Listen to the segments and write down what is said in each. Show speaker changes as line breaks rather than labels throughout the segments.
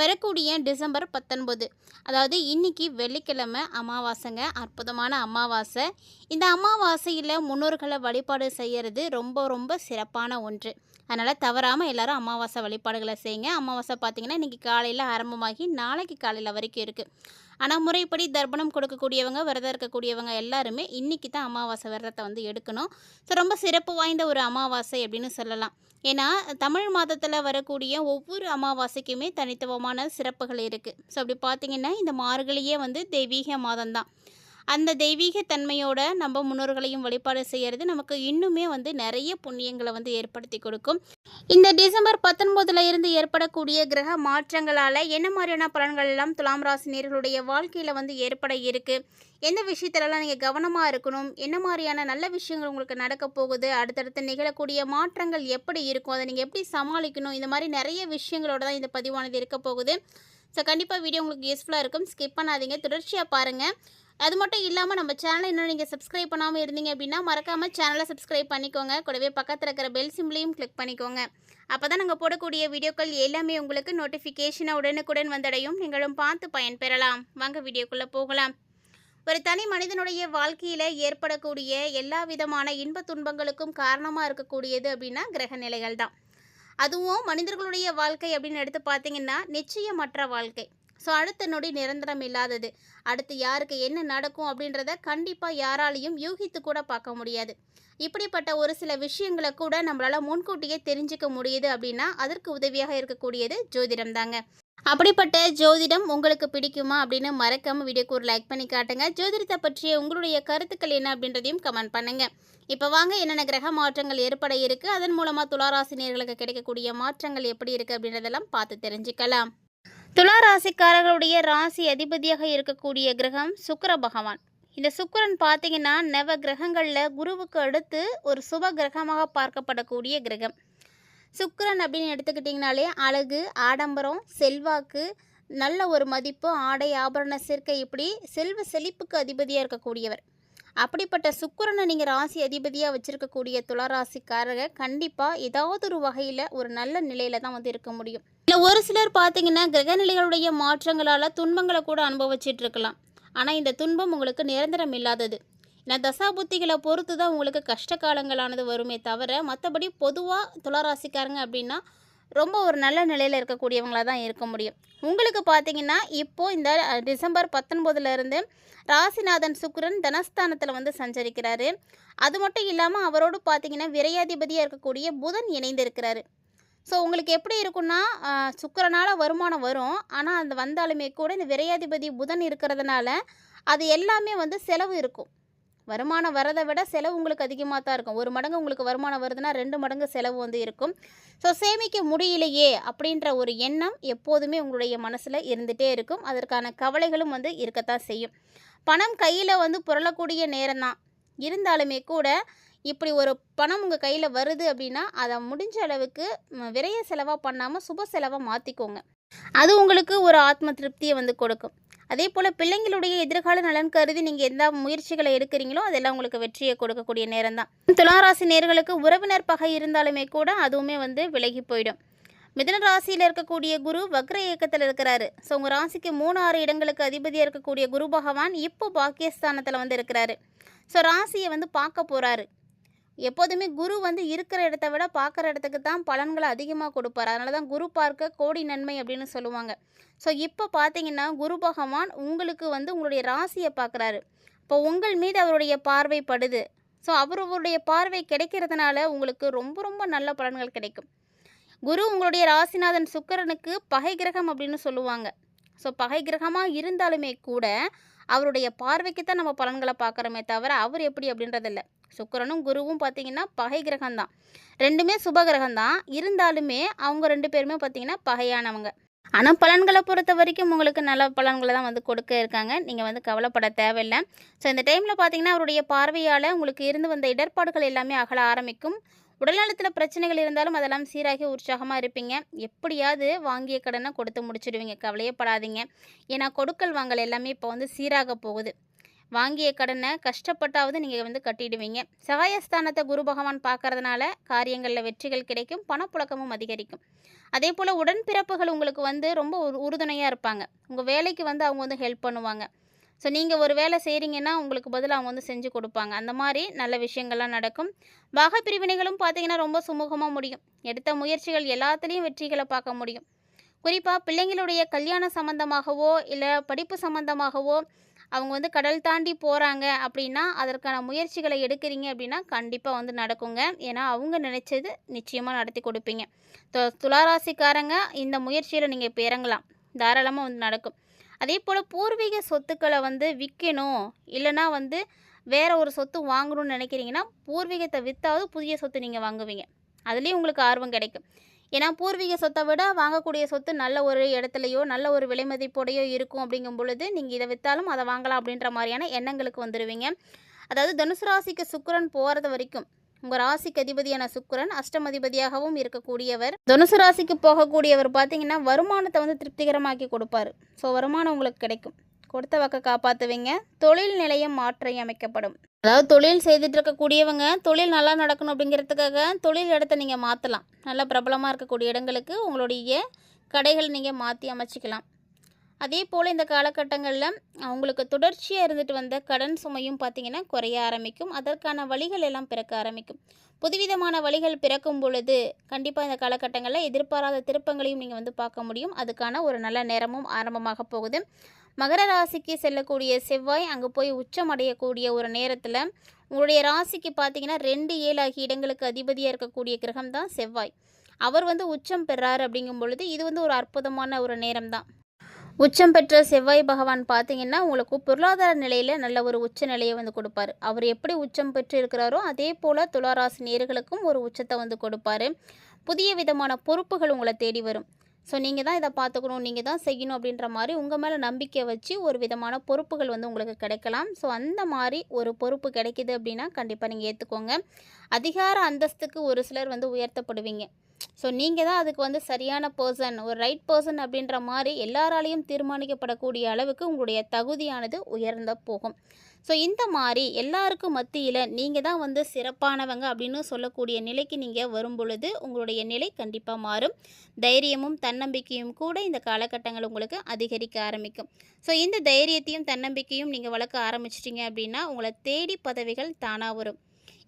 வரக்கூடிய டிசம்பர் பத்தொன்பது. அதாவது இன்னைக்கு வெள்ளிக்கிழமை அமாவாசைங்க அற்புதமான அமாவாசை. இந்த அமாவாசையில் முன்னோர்களை வழிபாடு செய்கிறது ரொம்ப ரொம்ப சிறப்பான ஒன்று. அதனால் தவறாமல் எல்லோரும் அமாவாசை வழிபாடுகளை செய்யுங்க. அமாவாசை பார்த்திங்கன்னா இன்றைக்கி காலையில் ஆரம்பமாகி நாளைக்கு காலையில் வரைக்கும் இருக்குது ஆனால் முறைப்படி தர்ப்பணம் கொடுக்கக்கூடியவங்க விரதம் இருக்கக்கூடியவங்க எல்லாருமே இன்றைக்கி தான் அமாவாசை விரதத்தை வந்து எடுக்கணும். ஸோ ரொம்ப சிறப்பு வாய்ந்த ஒரு அமாவாசை அப்படின்னு சொல்லலாம். ஏன்னா தமிழ் மாதத்தில் வரக்கூடிய ஒவ்வொரு அமாவாசைக்குமே தனித்துவமாக விதமான சிறப்புகள் இருக்குது ஸோ அப்படி பார்த்தீங்கன்னா இந்த மார்கழியே வந்து தெய்வீக மாதம்தான். அந்த தெய்வீக தன்மையோட நம்ம முன்னோர்களையும் வழிபாடு செய்கிறது நமக்கு இன்னுமே வந்து நிறைய புண்ணியங்களை வந்து ஏற்படுத்தி கொடுக்கும். இந்த டிசம்பர் பத்தொன்பதுல இருந்து ஏற்படக்கூடிய கிரக மாற்றங்களால் என்ன மாதிரியான பலன்கள் எல்லாம் துலாம் ராசினியர்களுடைய வாழ்க்கையில் வந்து ஏற்பட இருக்குது எந்த விஷயத்துலலாம் நீங்கள் கவனமாக இருக்கணும்? என்ன மாதிரியான நல்ல விஷயங்கள் உங்களுக்கு நடக்க போகுது? அடுத்தடுத்து நிகழக்கூடிய மாற்றங்கள் எப்படி இருக்கும்? அதை நீங்கள் எப்படி சமாளிக்கணும்? இந்த மாதிரி நிறைய விஷயங்களோட தான் இந்த பதிவானது இருக்க போகுது. ஸோ கண்டிப்பாக வீடியோ உங்களுக்கு யூஸ்ஃபுல்லாக இருக்கும். ஸ்கிப் பண்ணாதீங்க. தொடர்ச்சியாக பாருங்கள் அது மட்டும் இல்லாமல் நம்ம சேனலை இன்னும் நீங்கள் சப்ஸ்கிரைப் பண்ணாமல் இருந்தீங்க அப்படின்னா மறக்காமல் சேனலை சப்ஸ்கிரைப் பண்ணிக்கோங்க. கூடவே பக்கத்தில் இருக்கிற பெல் சிம்லையும் கிளிக் பண்ணிக்கோங்க. அப்போ தான் நாங்கள் போடக்கூடிய வீடியோக்கள் எல்லாமே உங்களுக்கு நோட்டிஃபிகேஷனாக உடனுக்குடன் வந்தடையும். நீங்களும் பார்த்து பயன்பெறலாம். வாங்க வீடியோக்குள்ளே போகலாம். ஒரு தனி மனிதனுடைய வாழ்க்கையில் ஏற்படக்கூடிய எல்லா விதமான இன்ப துன்பங்களுக்கும் காரணமாக இருக்கக்கூடியது அப்படின்னா கிரக நிலைகள் தான். அதுவும் மனிதர்களுடைய வாழ்க்கை அப்படின்னு எடுத்து பார்த்தீங்கன்னா நிச்சயமற்ற வாழ்க்கை. ஸோ அடுத்த நொடி நிரந்தரம் இல்லாதது. அடுத்து யாருக்கு என்ன நடக்கும் அப்படின்றத கண்டிப்பாக யாராலையும் யூகித்து கூட பார்க்க முடியாது. இப்படிப்பட்ட ஒரு சில விஷயங்களை கூட நம்மளால் முன்கூட்டியே தெரிஞ்சுக்க முடியுது அப்படின்னா அதற்கு உதவியாக இருக்கக்கூடியது ஜோதிடம் தாங்க. அப்படிப்பட்ட ஜோதிடம் உங்களுக்கு பிடிக்குமா அப்படின்னு மறக்காமல் வீடியோக்கு ஒரு லைக் பண்ணி காட்டுங்க. ஜோதிடத்தை பற்றிய உங்களுடைய கருத்துக்கள் என்ன அப்படின்றதையும் கமெண்ட் பண்ணுங்க. இப்போ வாங்க என்னென்ன கிரக மாற்றங்கள் ஏற்பட இருக்குது அதன் மூலமாக துளாராசினியர்களுக்கு கிடைக்கக்கூடிய மாற்றங்கள் எப்படி இருக்குது அப்படின்றதெல்லாம் பார்த்து தெரிஞ்சுக்கலாம். துலா ராசிக்காரர்களுடைய ராசி அதிபதியாக இருக்கக்கூடிய கிரகம் சுக்கர பகவான். இந்த சுக்கிரன் பார்த்தீங்கன்னா நவ கிரகங்களில் குருவுக்கு அடுத்து ஒரு சுப கிரகமாக பார்க்கப்படக்கூடிய கிரகம். சுக்கரன் அப்படின்னு எடுத்துக்கிட்டிங்கனாலே அழகு ஆடம்பரம் செல்வாக்கு நல்ல ஒரு மதிப்பு ஆடை ஆபரண சேர்க்கை இப்படி செல்வ செழிப்புக்கு அதிபதியாக இருக்கக்கூடியவர். அப்படிப்பட்ட சுக்கரனை நீங்கள் ராசி அதிபதியாக வச்சுருக்கக்கூடிய துளாராசிக்காரங்க கண்டிப்பாக ஏதாவது ஒரு வகையில் ஒரு நல்ல நிலையில் தான் வந்து இருக்க முடியும். இல்லை ஒரு சிலர் பார்த்தீங்கன்னா கிரகநிலைகளுடைய மாற்றங்களால் துன்பங்களை கூட அனுபவிச்சிட்டு இருக்கலாம். ஆனால் இந்த துன்பம் உங்களுக்கு நிரந்தரம் இல்லாதது. ஏன்னா தசாபுத்திகளை பொறுத்து தான் உங்களுக்கு கஷ்ட காலங்களானது வருமே தவிர மற்றபடி பொதுவாக துளராசிக்காரங்க அப்படின்னா ரொம்ப ஒரு நல்ல நிலையில் இருக்கக்கூடியவங்களாக தான் இருக்க முடியும். உங்களுக்கு பார்த்தீங்கன்னா இப்போது இந்த டிசம்பர் பத்தொன்பதுலேருந்து ராசிநாதன் சுக்கரன் தனஸ்தானத்தில் வந்து சஞ்சரிக்கிறாரு. அது மட்டும் இல்லாமல் அவரோடு பார்த்தீங்கன்னா விரையாதிபதியாக இருக்கக்கூடிய புதன் இணைந்திருக்கிறாரு. ஸோ உங்களுக்கு எப்படி இருக்குன்னா சுக்கரனால் சுக்கிரனால வருமானம் வரும். ஆனால் அந்த வந்தாலுமே கூட இந்த விரையாதிபதி புதன் இருக்கிறதுனால அது எல்லாமே வந்து செலவு இருக்கும். வருமானம் வரதை விட செலவு உங்களுக்கு அதிகமாக தான் இருக்கும். ஒரு மடங்கு உங்களுக்கு வருமானம் வருதுன்னா ரெண்டு மடங்கு செலவு வந்து இருக்கும். ஸோ சேமிக்க முடியலையே அப்படின்ற ஒரு எண்ணம் எப்போதுமே உங்களுடைய மனசில் இருந்துகிட்டே இருக்கும். அதற்கான கவலைகளும் வந்து இருக்கத்தான் செய்யும். பணம் கையில் வந்து புரளக்கூடிய நேரம் தான் இருந்தாலுமே கூட இப்படி ஒரு பணம் உங்கள் கையில் வருது அப்படின்னா அதை முடிஞ்ச அளவுக்கு விரைய செலவாக பண்ணாமல் சுப செலவாக மாற்றிக்கோங்க அது உங்களுக்கு ஒரு ஆத்ம திருப்தியை வந்து கொடுக்கும். அதே போல் பிள்ளைங்களுடைய எதிர்கால நலன் கருதி நீங்கள் எந்த முயற்சிகளை எடுக்கிறீங்களோ அதெல்லாம் உங்களுக்கு வெற்றியை கொடுக்கக்கூடிய நேரம் தான் துளாராசி நேர்களுக்கு உறவினர் பகை இருந்தாலுமே கூட அதுவுமே வந்து விலகி போயிடும். மிதன ராசியில் இருக்கக்கூடிய குரு வக்ர இயக்கத்தில் இருக்கிறாரு. ஸோ உங்கள் ராசிக்கு மூணு ஆறு இடங்களுக்கு அதிபதியாக இருக்கக்கூடிய குரு பகவான் இப்போ பாக்கியஸ்தானத்தில் வந்து இருக்கிறாரு. ஸோ ராசியை வந்து பார்க்க போகிறாரு எப்போதுமே குரு வந்து இருக்கிற இடத்த விட பார்க்குற இடத்துக்கு தான் பலன்களை அதிகமாக கொடுப்பார். அதனால தான் குரு பார்க்க கோடி நன்மை அப்படின்னு சொல்லுவாங்க. ஸோ இப்போ பார்த்தீங்கன்னா குரு பகவான் உங்களுக்கு வந்து உங்களுடைய ராசியை பார்க்குறாரு. இப்போ உங்கள் மீது அவருடைய பார்வை படுது. ஸோ அவருடைய பார்வை கிடைக்கிறதுனால உங்களுக்கு ரொம்ப ரொம்ப நல்ல பலன்கள் கிடைக்கும். குரு உங்களுடைய ராசிநாதன் சுக்கிரனுக்கு பகை கிரகம் அப்படின்னு சொல்லுவாங்க. ஸோ பகை கிரகமாக இருந்தாலுமே கூட அவருடைய பார்வைக்கு தான் நம்ம பலன்களை பார்க்குறோமே தவிர அவர் எப்படி அப்படின்றதில்லை. சுக்கிரனும் குருவும் பார்த்தீங்கன்னா பகை கிரகம்தான். ரெண்டுமே சுப கிரகம்தான். இருந்தாலுமே அவங்க ரெண்டு பேருமே பார்த்தீங்கன்னா பகையானவங்க. ஆனால் பலன்களை பொறுத்த வரைக்கும் உங்களுக்கு நல்ல பலன்களை தான் வந்து கொடுக்க இருக்காங்க. நீங்கள் வந்து கவலைப்பட தேவையில்லை. ஸோ இந்த டைமில் பார்த்தீங்கன்னா அவருடைய பார்வையால் உங்களுக்கு இருந்து வந்த இடர்பாடுகள் எல்லாமே அகல ஆரம்பிக்கும். உடல்நலத்தில் பிரச்சனைகள் இருந்தாலும் அதெல்லாம் சீராகி உற்சாகமாக இருப்பீங்க. எப்படியாவது வாங்கிய கடனை கொடுத்து முடிச்சிடுவீங்க. கவலையே படாதீங்க ஏன்னா கொடுக்கல் வாங்கல் எல்லாமே இப்போ வந்து சீராக போகுது. வாங்கிய கடனை கஷ்டப்பட்டாவது நீங்கள் வந்து கட்டிடுவீங்க. சகாயஸ்தானத்தை குரு பகவான் பார்க்கறதுனால காரியங்களில் வெற்றிகள் கிடைக்கும் பணப்புழக்கமும் அதிகரிக்கும். அதே போல் உடன்பிறப்புகள் உங்களுக்கு வந்து ரொம்ப உறுதுணையாக இருப்பாங்க. உங்கள் வேலைக்கு வந்து அவங்க வந்து ஹெல்ப் பண்ணுவாங்க. ஸோ நீங்கள் ஒரு வேலை செய்கிறீங்கன்னா உங்களுக்கு பதில் அவங்க வந்து செஞ்சு கொடுப்பாங்க. அந்த மாதிரி நல்ல விஷயங்கள்லாம் நடக்கும். பாக பிரிவினைகளும் பார்த்தீங்கன்னா ரொம்ப சுமூகமாக முடியும். எடுத்த முயற்சிகள் எல்லாத்துலேயும் வெற்றிகளை பார்க்க முடியும். குறிப்பாக பிள்ளைங்களுடைய கல்யாணம் சம்மந்தமாகவோ இல்லை படிப்பு சம்மந்தமாகவோ அவங்க வந்து கடல் தாண்டி போகிறாங்க அப்படின்னா அதற்கான முயற்சிகளை எடுக்கிறீங்க அப்படின்னா கண்டிப்பாக வந்து நடக்குங்க. ஏன்னா அவங்க நினச்சது நிச்சயமாக நடத்தி கொடுப்பீங்க. து துளாராசிக்காரங்க இந்த முயற்சியில் நீங்கள் இப்போ இறங்கலாம். தாராளமாக வந்து நடக்கும். அதே போல் பூர்வீக சொத்துக்களை வந்து விற்கணும் இல்லைனா வந்து வேறு ஒரு சொத்து வாங்கணும்னு நினைக்கிறீங்கன்னா பூர்வீகத்தை விற்றாவது புதிய சொத்து நீங்கள் வாங்குவீங்க. அதுலேயும் உங்களுக்கு ஆர்வம் கிடைக்கும். ஏன்னா பூர்வீக சொத்தை விட வாங்கக்கூடிய சொத்து நல்ல ஒரு இடத்துலையோ நல்ல ஒரு விலை மதிப்போடையோ இருக்கும் அப்படிங்கும் பொழுது நீங்கள் இதை விற்றாலும் அதை வாங்கலாம் அப்படின்ற மாதிரியான எண்ணங்களுக்கு வந்துடுவீங்க அதாவது தனுசு ராசிக்கு சுக்கரன் போகிறது வரைக்கும் உங்கள் ராசிக்கு அதிபதியான சுக்கரன் அஷ்டமதிபதியாகவும் இருக்கக்கூடியவர். தனுசு ராசிக்கு போகக்கூடியவர் பார்த்தீங்கன்னா வருமானத்தை வந்து திருப்திகரமாக்கி கொடுப்பார். ஸோ வருமானம் உங்களுக்கு கிடைக்கும். கொடுத்த வாக்கை காப்பாற்றுவீங்க தொழில் நிலையம் மாற்றி அமைக்கப்படும் அதாவது தொழில் செய்துட்டு இருக்கக்கூடியவங்க தொழில் நல்லா நடக்கணும் அப்படிங்கிறதுக்காக தொழில் இடத்த நீங்கள் மாற்றலாம் நல்லா பிரபலமாக இருக்கக்கூடிய இடங்களுக்கு உங்களுடைய கடைகள் நீங்கள் மாற்றி அமைச்சிக்கலாம். அதே போல் இந்த காலகட்டங்களில் அவங்களுக்கு தொடர்ச்சியாக இருந்துட்டு வந்த கடன் சுமையும் பார்த்திங்கன்னா குறைய ஆரம்பிக்கும். அதற்கான வழிகள் எல்லாம் பிறக்க ஆரம்பிக்கும். புதுவிதமான வழிகள் பிறக்கும் பொழுது கண்டிப்பாக இந்த காலகட்டங்களில் எதிர்பாராத திருப்பங்களையும் நீங்கள் வந்து பார்க்க முடியும். அதுக்கான ஒரு நல்ல நேரமும் ஆரம்பமாக போகுது. மகர ராசிக்கு செல்லக்கூடிய செவ்வாய் அங்கே போய் உச்சம் அடையக்கூடிய ஒரு நேரத்தில் உங்களுடைய ராசிக்கு பார்த்தீங்கன்னா ரெண்டு ஏழு ஆகிய இடங்களுக்கு அதிபதியாக இருக்கக்கூடிய கிரகம் தான் செவ்வாய். அவர் வந்து உச்சம் பெறார் அப்படிங்கும் பொழுது இது வந்து ஒரு அற்புதமான ஒரு நேரம் தான். உச்சம் பெற்ற செவ்வாய் பகவான் பார்த்தீங்கன்னா உங்களுக்கு பொருளாதார நிலையில் நல்ல ஒரு உச்ச நிலையை வந்து கொடுப்பாரு. அவர் எப்படி உச்சம் பெற்று இருக்கிறாரோ அதே போல் துளாராசி நேர்களுக்கும் ஒரு உச்சத்தை வந்து கொடுப்பாரு. புதிய விதமான பொறுப்புகள் உங்களை தேடி வரும். ஸோ நீங்கள் தான் இதை பார்த்துக்கணும் நீங்கள் தான் செய்யணும் அப்படின்ற மாதிரி உங்கள் மேலே நம்பிக்கை வச்சு ஒரு விதமான பொறுப்புகள் வந்து உங்களுக்கு கிடைக்கலாம். ஸோ அந்த மாதிரி ஒரு பொறுப்பு கிடைக்கிது அப்படின்னா கண்டிப்பாக நீங்கள் ஏற்றுக்கோங்க அதிகார அந்தஸ்துக்கு ஒரு சிலர் வந்து உயர்த்தப்படுவீங்க. ஸோ நீங்கள் தான் அதுக்கு வந்து சரியான பர்சன் ஒரு ரைட் பர்சன் அப்படின்ற மாதிரி எல்லாராலையும் தீர்மானிக்கப்படக்கூடிய அளவுக்கு உங்களுடைய தகுதியானது உயர்ந்த போகும். ஸோ இந்த மாதிரி எல்லாருக்கும் மத்தியில் நீங்கள் தான் வந்து சிறப்பானவங்க அப்படின்னு சொல்லக்கூடிய நிலைக்கு நீங்கள் வரும் பொழுது உங்களுடைய நிலை கண்டிப்பாக மாறும். தைரியமும் தன்னம்பிக்கையும் கூட இந்த காலகட்டங்கள் உங்களுக்கு அதிகரிக்க ஆரம்பிக்கும். ஸோ இந்த தைரியத்தையும் தன்னம்பிக்கையும் நீங்கள் வளர்க்க ஆரம்பிச்சிட்டிங்க அப்படின்னா உங்களை தேடி பதவிகள் தானாக வரும்.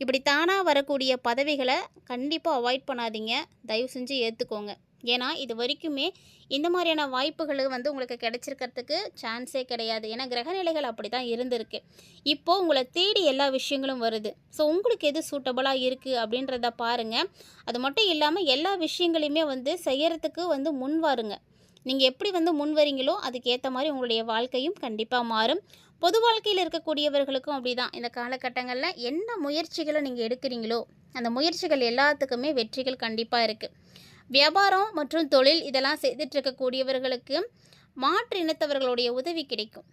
இப்படி தானாக வரக்கூடிய பதவிகளை கண்டிப்பாக அவாய்ட் பண்ணாதீங்க. தயவு செஞ்சு ஏற்றுக்கோங்க ஏன்னா இது வரைக்குமே இந்த மாதிரியான வாய்ப்புகள் வந்து உங்களுக்கு கிடைச்சிருக்கிறதுக்கு சான்ஸே கிடையாது. ஏன்னா கிரகநிலைகள் அப்படி தான் இருந்திருக்கு. இப்போது உங்களை தேடி எல்லா விஷயங்களும் வருது. ஸோ உங்களுக்கு எது சூட்டபுளாக இருக்குது அப்படின்றத பாருங்கள் அது மட்டும் இல்லாமல் எல்லா விஷயங்களையுமே வந்து செய்கிறதுக்கு வந்து முன் வாருங்க. நீங்கள் எப்படி வந்து முன் வரீங்களோ அதுக்கேற்ற மாதிரி உங்களுடைய வாழ்க்கையும் கண்டிப்பாக மாறும். பொது வாழ்க்கையில் இருக்கக்கூடியவர்களுக்கும் அப்படி தான் இந்த காலகட்டங்களில் என்ன முயற்சிகளை நீங்கள் எடுக்கிறீங்களோ அந்த முயற்சிகள் எல்லாத்துக்குமே வெற்றிகள் கண்டிப்பாக இருக்குது வியாபாரம் மற்றும் தொழில் இதெல்லாம் செய்துட்ருக்கக்கூடியவர்களுக்கு மாற்று இனத்தவர்களுடைய உதவி கிடைக்கும்.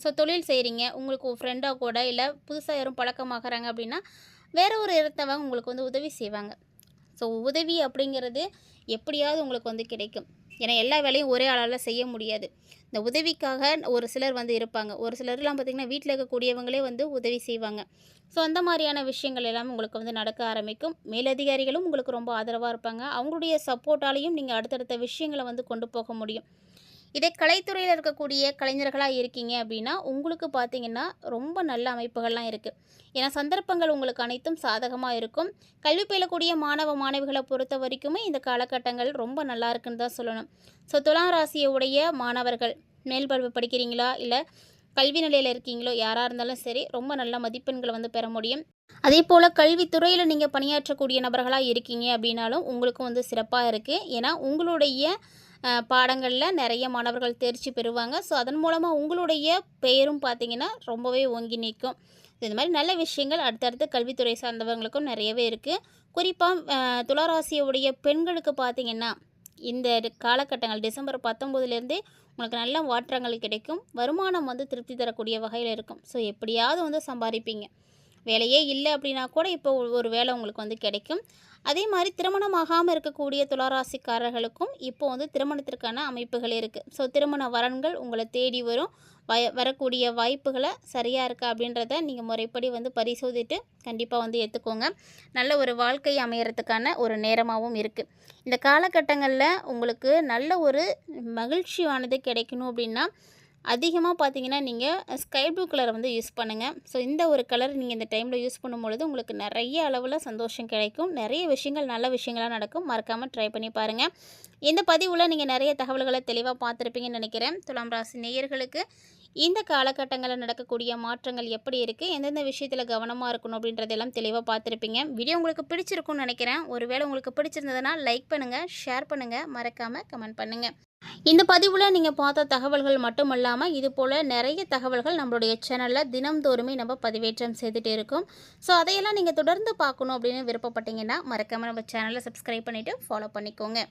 ஸோ தொழில் செய்கிறீங்க உங்களுக்கு ஃப்ரெண்டாக கூட இல்லை புதுசாக யாரும் பழக்கமாகறாங்க அப்படின்னா வேறு ஒரு இடத்தவங்க உங்களுக்கு வந்து உதவி செய்வாங்க. ஸோ உதவி அப்படிங்கிறது எப்படியாவது உங்களுக்கு வந்து கிடைக்கும். ஏன்னா எல்லா வேலையும் ஒரே ஆளால் செய்ய முடியாது. இந்த உதவிக்காக ஒரு சிலர் வந்து இருப்பாங்க. ஒரு சிலர்லாம் பார்த்திங்கன்னா வீட்டில் இருக்கக்கூடியவங்களே வந்து உதவி செய்வாங்க. ஸோ அந்த மாதிரியான விஷயங்கள் எல்லாம் உங்களுக்கு வந்து நடக்க ஆரம்பிக்கும். மேலதிகாரிகளும் உங்களுக்கு ரொம்ப ஆதரவாக இருப்பாங்க. அவங்களுடைய சப்போர்ட்டாலையும் நீங்கள் அடுத்தடுத்த விஷயங்களை வந்து கொண்டு போக முடியும். இதே கலைத்துறையில் இருக்கக்கூடிய கலைஞர்களாக இருக்கீங்க அப்படின்னா உங்களுக்கு பார்த்தீங்கன்னா ரொம்ப நல்ல அமைப்புகள்லாம் இருக்குது ஏன்னா சந்தர்ப்பங்கள் உங்களுக்கு அனைத்தும் சாதகமாக இருக்கும். கல்வி பயிலக்கூடிய மாணவ மாணவிகளை பொறுத்த வரைக்குமே இந்த காலகட்டங்கள் ரொம்ப நல்லா இருக்குன்னு தான் சொல்லணும். ஸோ துலாம் ராசியை உடைய மாணவர்கள் மேல் படிக்கிறீங்களா? இல்லை கல்வி நிலையில் இருக்கீங்களோ? யாராக இருந்தாலும் சரி ரொம்ப நல்ல மதிப்பெண்களை வந்து பெற முடியும். அதே போல் கல்வித்துறையில் நீங்கள் பணியாற்றக்கூடிய நபர்களாக இருக்கீங்க அப்படின்னாலும் உங்களுக்கும் வந்து சிறப்பாக இருக்குது ஏன்னா உங்களுடைய பாடங்களில் நிறைய மாணவர்கள் தேர்ச்சி பெறுவாங்க. ஸோ அதன் மூலமாக உங்களுடைய பெயரும் பார்த்தீங்கன்னா ரொம்பவே ஓங்கி நிற்கும். இது மாதிரி நல்ல விஷயங்கள் அடுத்தடுத்து கல்வித்துறை சார்ந்தவங்களுக்கும் நிறையவே இருக்குது குறிப்பாக துளராசியுடைய பெண்களுக்கு பார்த்திங்கன்னா இந்த காலகட்டங்கள் டிசம்பர் பத்தொம்போதுலேருந்தே உங்களுக்கு நல்ல மாற்றங்கள் கிடைக்கும். வருமானம் வந்து திருப்தி தரக்கூடிய வகையில் இருக்கும். ஸோ எப்படியாவது வந்து சம்பாதிப்பீங்க. வேலையே இல்லை அப்படின்னா கூட இப்போ ஒரு- வேலை உங்களுக்கு வந்து கிடைக்கும். அதே மாதிரி திருமணமாகாமல் இருக்கக்கூடிய துளாராசிக்காரர்களுக்கும் இப்போ வந்து திருமணத்திற்கான அமைப்புகள் இருக்குது ஸோ திருமண வரன்கள் உங்களை தேடி வரும். வய வரக்கூடிய வாய்ப்புகளை சரியாக இருக்கா அப்படின்றத நீங்கள் முறைப்படி வந்து பரிசோதித்து கண்டிப்பாக வந்து ஏற்றுக்கோங்க நல்ல ஒரு வாழ்க்கை அமையறதுக்கான ஒரு நேரமாகவும் இருக்குது இந்த காலகட்டங்களில் உங்களுக்கு நல்ல ஒரு மகிழ்ச்சியானது கிடைக்கணும் அப்படின்னா அதிகமாக பார்த்தீங்கன்னா நீங்கள் ஸ்கை ப்ளூ கலரை வந்து யூஸ் பண்ணுங்கள் ஸோ இந்த ஒரு கலர் நீங்கள் இந்த டைமில் யூஸ் பண்ணும்பொழுது உங்களுக்கு நிறைய அளவில் சந்தோஷம் கிடைக்கும். நிறைய விஷயங்கள் நல்ல விஷயங்களாக நடக்கும். மறக்காமல் ட்ரை பண்ணி பாருங்கள் இந்த பதிவில் நீங்கள் நிறைய தகவல்களை தெளிவாக பார்த்துருப்பீங்கன்னு நினைக்கிறேன். துலாம் ராசி நேயர்களுக்கு இந்த காலகட்டங்களில் நடக்கக்கூடிய மாற்றங்கள் எப்படி இருக்குது எந்தெந்த விஷயத்தில் கவனமாக இருக்கணும் அப்படின்றதெல்லாம் தெளிவாக பார்த்துருப்பீங்க. வீடியோ உங்களுக்கு பிடிச்சிருக்கும்னு நினைக்கிறேன். ஒருவேளை உங்களுக்கு பிடிச்சிருந்ததுன்னா லைக் பண்ணுங்கள் ஷேர் பண்ணுங்கள் மறக்காமல் கமெண்ட் பண்ணுங்கள் இந்த பதிவில் நீங்கள் பார்த்த தகவல்கள் மட்டும் இல்லாமல் இது போல் நிறைய தகவல்கள் நம்மளுடைய சேனலில் தினம்தோறுமே நம்ம பதிவேற்றம் செய்துகிட்டே இருக்கும். ஸோ அதையெல்லாம் நீங்கள் தொடர்ந்து பார்க்கணும் அப்படின்னு விருப்பப்பட்டீங்கன்னா மறக்காமல் நம்ம சேனலை சப்ஸ்கிரைப் பண்ணிவிட்டு ஃபாலோ பண்ணிக்கோங்க.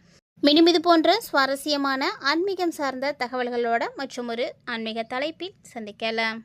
மினிமிது இது போன்ற சுவாரஸ்யமான ஆன்மீகம் சார்ந்த தகவல்களோட மற்றும் ஒரு ஆன்மீக தலைப்பில் சந்திக்கலாம்.